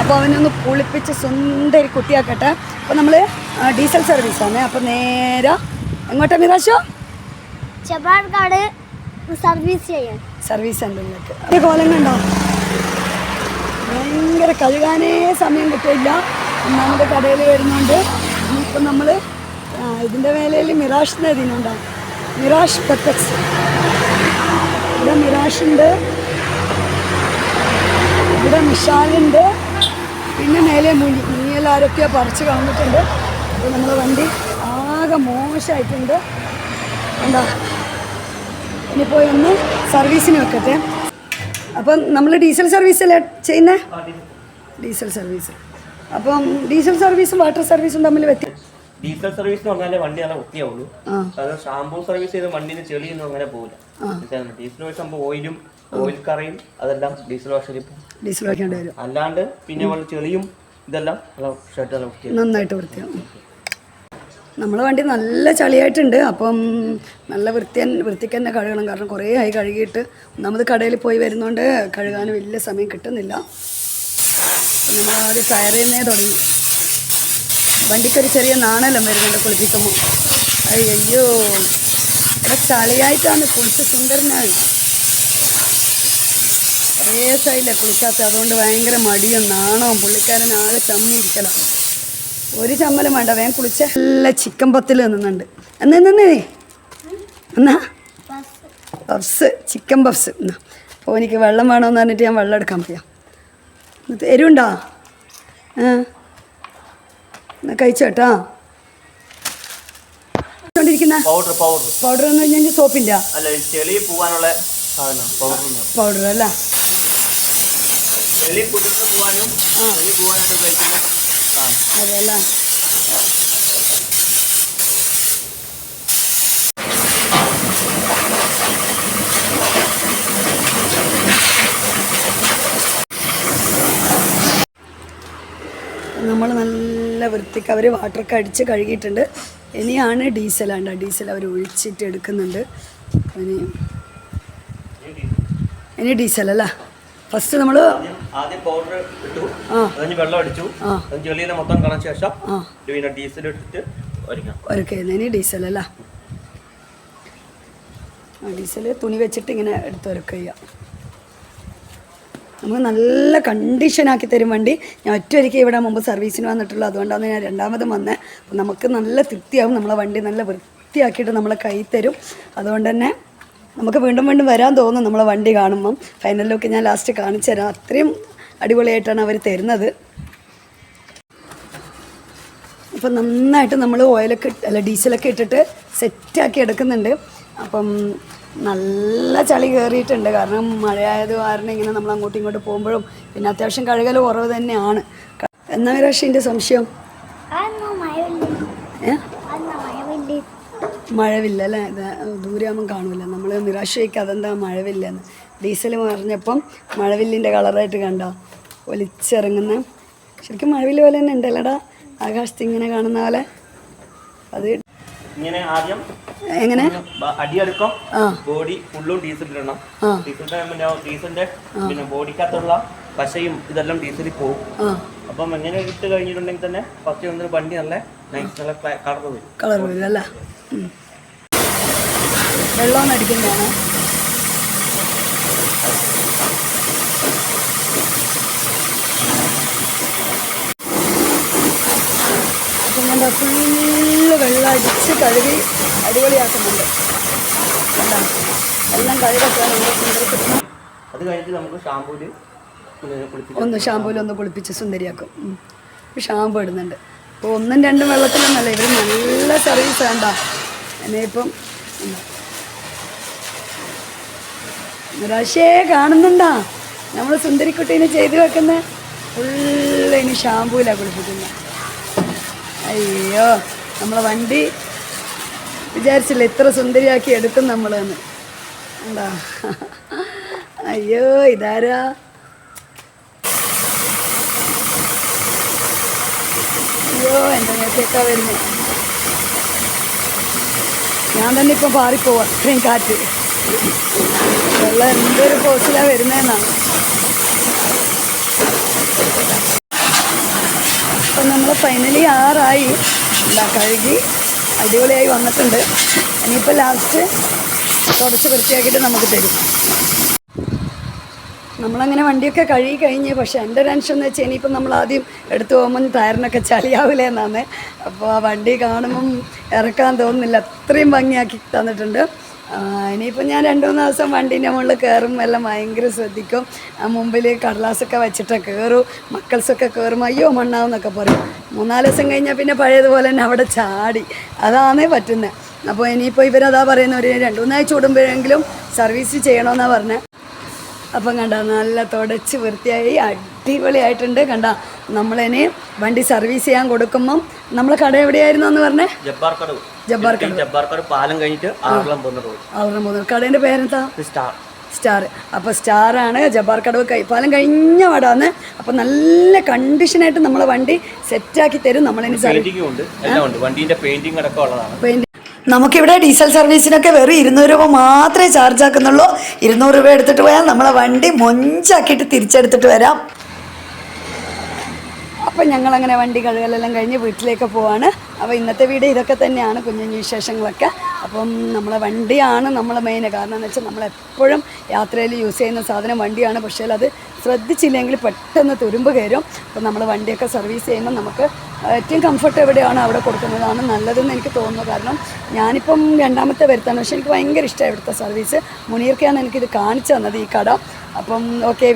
അപ്പോൾ അവനൊന്ന് കുളിപ്പിച്ച് സുന്ദരി കുട്ടിയാക്കട്ടെ. അപ്പോൾ നമ്മൾ ഡീസൽ സർവീസാണ് അപ്പോൾ നേരെ എങ്ങോട്ടാ മിറാശോ? ചെബാർക്കാട് സർവീസ് ചെയ്യാൻ. സർവീസ് സെന്ററിലേക്ക് നിങ്ങൾക്ക് കോലം കണ്ടോ? ഭയങ്കര കഴുകാനേ സമയം കിട്ടില്ല ഒന്നാമത് കടയിൽ വരുന്നുണ്ട് ഇപ്പം നമ്മൾ ഇതിന്റെ മേലയിൽ മിറാഷ് നദിനുണ്ടാവും മിറാഷ് പെറ്റക്സ് ഇവിടെ മിറാഷുണ്ട് ഇവിടെ മിഷാലുണ്ട് പിന്നെ മേലെ മുനി മുനിയലാരൊക്കെയോ പറിച്ച് കളഞ്ഞിട്ടുണ്ട് അപ്പോൾ നമ്മുടെ വണ്ടി ആകെ മോശമായിട്ടുണ്ട്. എന്താ ഇനിയിപ്പോൾ ഒന്ന് സർവീസിന് വെക്കട്ടെ. അപ്പം നമ്മൾ ഡീസൽ സർവീസ് അല്ലേ ചെയ്യുന്നത് ഡീസൽ സർവീസ്. അപ്പം ഡീസൽ സർവീസും വാട്ടർ സർവീസും തമ്മിൽ വ്യത്യാസം ഡീസൽ സർവീസ് എന്ന് പറഞ്ഞാൽ വണ്ടി നല്ല വൃത്തിയാവുള്ളൂ. അത് ഷാമ്പൂ സർവീസ് ചെയ്ത് വണ്ടി ചെളിയൊന്നും അങ്ങനെ പോകില്ല? ഡീസൽ വാഷ് ആകുമ്പോൾ ഓയിലും ഓയിൽ കറയും അതെല്ലാം ഡീസൽ വാഷിൽ ഡീസൽ വരും. അല്ലാണ്ട് പിന്നെ ചെളിയും ഇതെല്ലാം ഷർട്ട് നല്ല വൃത്തിയാണ് നന്നായിട്ട് വൃത്തിയാവും നമ്മളെ വണ്ടി നല്ല ചളിയായിട്ടുണ്ട്. അപ്പം നല്ല വൃത്തി വൃത്തിക്ക് തന്നെ കഴുകണം. കാരണം കുറേ ആയി കഴുകിയിട്ട് ഒന്നാമത് കടയിൽ പോയി വരുന്നതുകൊണ്ട് കഴുകാൻ വലിയ സമയം കിട്ടുന്നില്ല. നമ്മൾ ആദ്യം ഫയർ ചെയ്യുന്നേ തുടങ്ങി. വണ്ടിക്കൊരു ചെറിയ നാണലം വരുന്നുണ്ട് കുളിപ്പിക്കുമ്പോൾ അയ്യോ ഇവിടെ ചളിയായിട്ടാണ് കുളിച്ച് സുന്ദരനായി കുറേ സൈഡിലെ കുളിക്കാത്ത അതുകൊണ്ട് ഭയങ്കര മടിയും നാണവും. പുള്ളിക്കാരൻ ആകെ ചമ്മിയിരിക്കലാണ് ഒരു ചമ്മലും വേണ്ട വേഗം കുളിച്ച. നല്ല ചിക്കൻ പത്തിൽ നിന്നുണ്ട് എന്നാ നിന്നേ എന്നാ പഫ്സ്. Chicken puffs. എന്നാ അപ്പോൾ എനിക്ക് വെള്ളം വേണമെന്ന് പറഞ്ഞിട്ട് ഞാൻ വെള്ളം എടുക്കാൻ പറയാം എരിവുണ്ടോ? ആ. കഴിച്ചോട്ടാ. Powder powder. പൗഡർ എന്ന് കഴിഞ്ഞാൽ സോപ്പിന്റെ അല്ല ചെളി പോകാനുള്ള സാധനം പൗഡർ പൗഡർ അല്ല? ചെളി കുതിർന്ന് പോകാനും ചെളി പോകാനായിട്ട് ഉപയോഗിക്കുന്ന സാധനം നമ്മൾ നല്ല വൃത്തിക്ക് അവർ വാട്ടറൊക്കെ അടിച്ച് കഴുകിയിട്ടുണ്ട്. ഇനിയാണ് ഡീസലാണ്ട് ഡീസൽ അവർ ഒഴിച്ചിട്ട് എടുക്കുന്നുണ്ട്. ഇനി ഇനി ഡീസൽ അല്ല? ഫസ്റ്റ് നമ്മൾ ആദ്യം പൗഡർ ഇട്ടു. വെള്ളം അടിച്ചു. മൊത്തം കളഞ്ഞ ശേഷം പിന്നെ ഡീസൽ ഇട്ടിട്ട് ഇനി ഡീസൽ അല്ല? ഡീസൽ തുണി വെച്ചിട്ട് ഇങ്ങനെ എടുത്ത് ഒരുക്കുക നമുക്ക് നല്ല കണ്ടീഷനാക്കി തരും വണ്ടി. ഞാൻ ഒറ്റയൊരിക്കൽ ഇവിടെ മുമ്പ് സർവീസിന് വന്നിട്ടുള്ളൂ. അതുകൊണ്ടാണ് ഞാൻ രണ്ടാമതും വന്നത് അപ്പോൾ നമുക്ക് നല്ല തൃപ്തിയാവും. നമ്മളെ വണ്ടി നല്ല വൃത്തിയാക്കിയിട്ട് നമ്മളെ കൈ തരും. അതുകൊണ്ട് തന്നെ നമുക്ക് വീണ്ടും വീണ്ടും വരാൻ തോന്നും നമ്മളെ വണ്ടി കാണുമ്പം. ഫൈനലിലൊക്കെ ലുക്ക് ഞാൻ ലാസ്റ്റ് കാണിച്ചു തരാം. അത്രയും അടിപൊളിയായിട്ടാണ് അവർ തരുന്നത്. അപ്പം നന്നായിട്ട് നമ്മൾ ഓയിലൊക്കെ അല്ല ഡീസലൊക്കെ ഇട്ടിട്ട് സെറ്റാക്കി എടുക്കുന്നുണ്ട്. അപ്പം നല്ല ചളി കയറിയിട്ടുണ്ട് കാരണം മഴയായത് കാരണം ഇങ്ങനെ നമ്മൾ അങ്ങോട്ടും ഇങ്ങോട്ടും പോകുമ്പോഴും പിന്നെ അത്യാവശ്യം കഴുകൽ കുറവ് തന്നെയാണ്. എന്നാ രാശിന്റെ സംശയം? മഴവില്ല മഴവില്ല. മഴവില്ല അല്ലേ? ഇത് ദൂരെയാകുമ്പം കാണൂല. നമ്മൾ നിരാശയ്ക്ക് അതെന്താ മഴവില്ലെന്ന്? ഡീസൽ മറിഞ്ഞപ്പം മഴവില്ലിന്റെ കളറായിട്ട് കണ്ട. ഒലിച്ചിറങ്ങുന്ന. ശരിക്കും മഴവില്ല പോലെ തന്നെ ഉണ്ടല്ലടാ. ആകാശത്ത് ഇങ്ങനെ കാണുന്ന പോലെ. അത് ഇങ്ങനെ ആദ്യം എങ്ങനെ? ബ- ബോഡി ഫുള്ളും ആ. ഡീസലിന്റെ പിന്നെ ഡീസലിന്റെ പിന്നെ ബോഡിക്കകത്തുള്ള പശയും ഇതെല്ലാം ഡീസലിൽ പോകും. അപ്പം എങ്ങനെ ഇട്ട് കഴിഞ്ഞിട്ടുണ്ടെങ്കിൽ തന്നെ ഫസ്റ്റ് വന്നൊരു വണ്ടി നല്ല നൈസ് നല്ല കളർ വരും. കളർ വരും അല്ല? വെള്ളം അടിക്കുന്നതാണ് അപ്പം വെള്ളം അടിച്ച് കഴുകി അടിപൊളിയാക്കുന്നുണ്ട്. എല്ലാം എല്ലാം കഴുകൊക്കെ നമ്മൾ സുന്ദരപ്പെടുത്തുന്നു അത് കഴിഞ്ഞിട്ട് നമുക്ക് ഷാമ്പൂൽ ഒന്ന് ഷാമ്പൂൽ ഒന്ന് കുളിപ്പിച്ച് സുന്ദരിയാക്കും. ഷാമ്പു ഇടുന്നുണ്ട്. അപ്പോൾ ഒന്നും രണ്ടും വെള്ളത്തിലൊന്നല്ല ഇവർ നല്ല സർവീസ് വേണ്ട എന്നെ ഇപ്പം നിരാശേ കാണുന്നുണ്ടാ? നമ്മൾ സുന്ദരിക്കുട്ടീനെ ചെയ്തു വെക്കുന്ന. ഫുള്ള് ഇനി ഷാമ്പൂലാണ് കുളിപ്പിക്കുന്നത് അയ്യോ. നമ്മളെ വണ്ടി വിചാരിച്ചില്ല ഇത്ര സുന്ദരിയാക്കി എടുക്കും നമ്മളെന്ന്. എന്താ? അയ്യോ ഇതാരാ? അയ്യോ എന്റെ നേരത്തേക്കാ വരുന്നത് ഞാൻ തന്നെ ഇപ്പം പാറിപ്പോവാ ഇത്രയും കാറ്റ്. വെള്ളം എന്തൊരു ഫോഴ്സിലാണ് വരുന്നതെന്നാണ് അപ്പം നമ്മൾ ഫൈനലി ആറായി. കഴുകി അടിപൊളിയായി വന്നിട്ടുണ്ട്. ഇനിയിപ്പോൾ ലാസ്റ്റ് തുടച്ച് വൃത്തിയാക്കിയിട്ട് നമുക്ക് തരും. നമ്മളങ്ങനെ വണ്ടിയൊക്കെ കഴുകി കഴിഞ്ഞ് പക്ഷേ എന്റെ ടെൻഷൻ എന്ന് വെച്ചാൽ ഇനിയിപ്പം നമ്മൾ ആദ്യം എടുത്തു പോകുമ്പോൾ ടയറിനൊക്കെ ചളിയാവില്ലേ എന്നാണ് അപ്പോൾ ആ വണ്ടി കാണുമ്പം ഇറക്കാൻ തോന്നുന്നില്ല. അത്രയും ഭംഗിയാക്കി തന്നിട്ടുണ്ട്. ഇനിയിപ്പം ഞാൻ രണ്ട് മൂന്ന് ദിവസം വണ്ടീന്റെ മുകളിൽ കയറും. എല്ലാം ഭയങ്കര ശ്രദ്ധിക്കും. ആ മുമ്പിൽ കടലാസൊക്കെ വെച്ചിട്ട് കയറും. മക്കൾസൊക്കെ കയറും. അയ്യോ മണ്ണാവെന്നൊക്കെ പറയും. മൂന്നാൽ ദിവസം കഴിഞ്ഞാൽ പിന്നെ പഴയതുപോലെ തന്നെ അവിടെ ചാടി. അതാണേ പറ്റുന്നത് അപ്പോൾ ഇനിയിപ്പോൾ ഇവരതാ പറയുന്ന ഒരു രണ്ട് മൂന്നാഴ്ച കൂടുമ്പോഴെങ്കിലും സർവീസ് ചെയ്യണമെന്നാണ് പറഞ്ഞത് അപ്പം കണ്ട നല്ല തുടച്ച് വൃത്തിയായി അടിപൊളിയായിട്ടുണ്ട്. കണ്ട നമ്മളിനി വണ്ടി സർവീസ് ചെയ്യാൻ കൊടുക്കുമ്പം നമ്മളെ കട എവിടെയായിരുന്നു എന്ന് പറഞ്ഞേ? ജബ്ബാർ കടവ് ജബ്ബാർ കടവ് ജബ്ബാർ കടവ് പാലം കഴിഞ്ഞിട്ട് ആറളം പോകുന്ന റോഡ്. ആറളം പോകുന്ന കടേന്റെ പേരെന്താ? Star star. അപ്പോൾ സ്റ്റാറാണ് ജബാർ കടവ് കൈപ്പാലം കഴിഞ്ഞ വടാന്ന്. അപ്പോൾ നല്ല കണ്ടീഷനായിട്ട് നമ്മളെ വണ്ടി സെറ്റാക്കി തരും പെയിന്റ് നമുക്കിവിടെ ഡീസൽ സർവീസിനൊക്കെ വെറും ഇരുന്നൂറ് രൂപ മാത്രമേ ചാർജ് ആക്കുന്നുള്ളൂ. ഇരുന്നൂറ് രൂപ എടുത്തിട്ട് പോയാൽ നമ്മളെ വണ്ടി മൊഞ്ചാക്കിയിട്ട് തിരിച്ചെടുത്തിട്ട് വരാം. അപ്പം ഞങ്ങളങ്ങനെ വണ്ടി കഴുകലെല്ലാം കഴിഞ്ഞ് വീട്ടിലേക്ക് പോവാണ്. അപ്പോൾ ഇന്നത്തെ വീഡിയോ ഇതൊക്കെ തന്നെയാണ്. കുഞ്ഞു വിശേഷങ്ങളൊക്കെ. അപ്പം നമ്മളെ വണ്ടിയാണ് നമ്മളെ മെയിൻ കാരണം എന്ന് വെച്ചാൽ നമ്മളെപ്പോഴും യാത്രയിൽ യൂസ് ചെയ്യുന്ന സാധനം വണ്ടിയാണ്. പക്ഷേ അത് ശ്രദ്ധിച്ചില്ലെങ്കിൽ പെട്ടെന്ന് തുരുമ്പ് കയറും. അപ്പം നമ്മൾ വണ്ടിയൊക്കെ സർവീസ് ചെയ്യുമ്പോൾ നമുക്ക് ഏറ്റവും കംഫർട്ട് എവിടെയാണോ അവിടെ കൊടുക്കുന്നതാണ് നല്ലതെന്ന് എനിക്ക് തോന്നുന്നു. കാരണം ഞാനിപ്പം രണ്ടാമത്തെ വരുത്താണ് പക്ഷേ എനിക്ക് ഭയങ്കര ഇഷ്ടമായി ഇവിടുത്തെ സർവീസ് മുനീർക്കാണ് എനിക്കിത് കാണിച്ചു തന്നത് ഈ കട. അപ്പം ഓക്കെ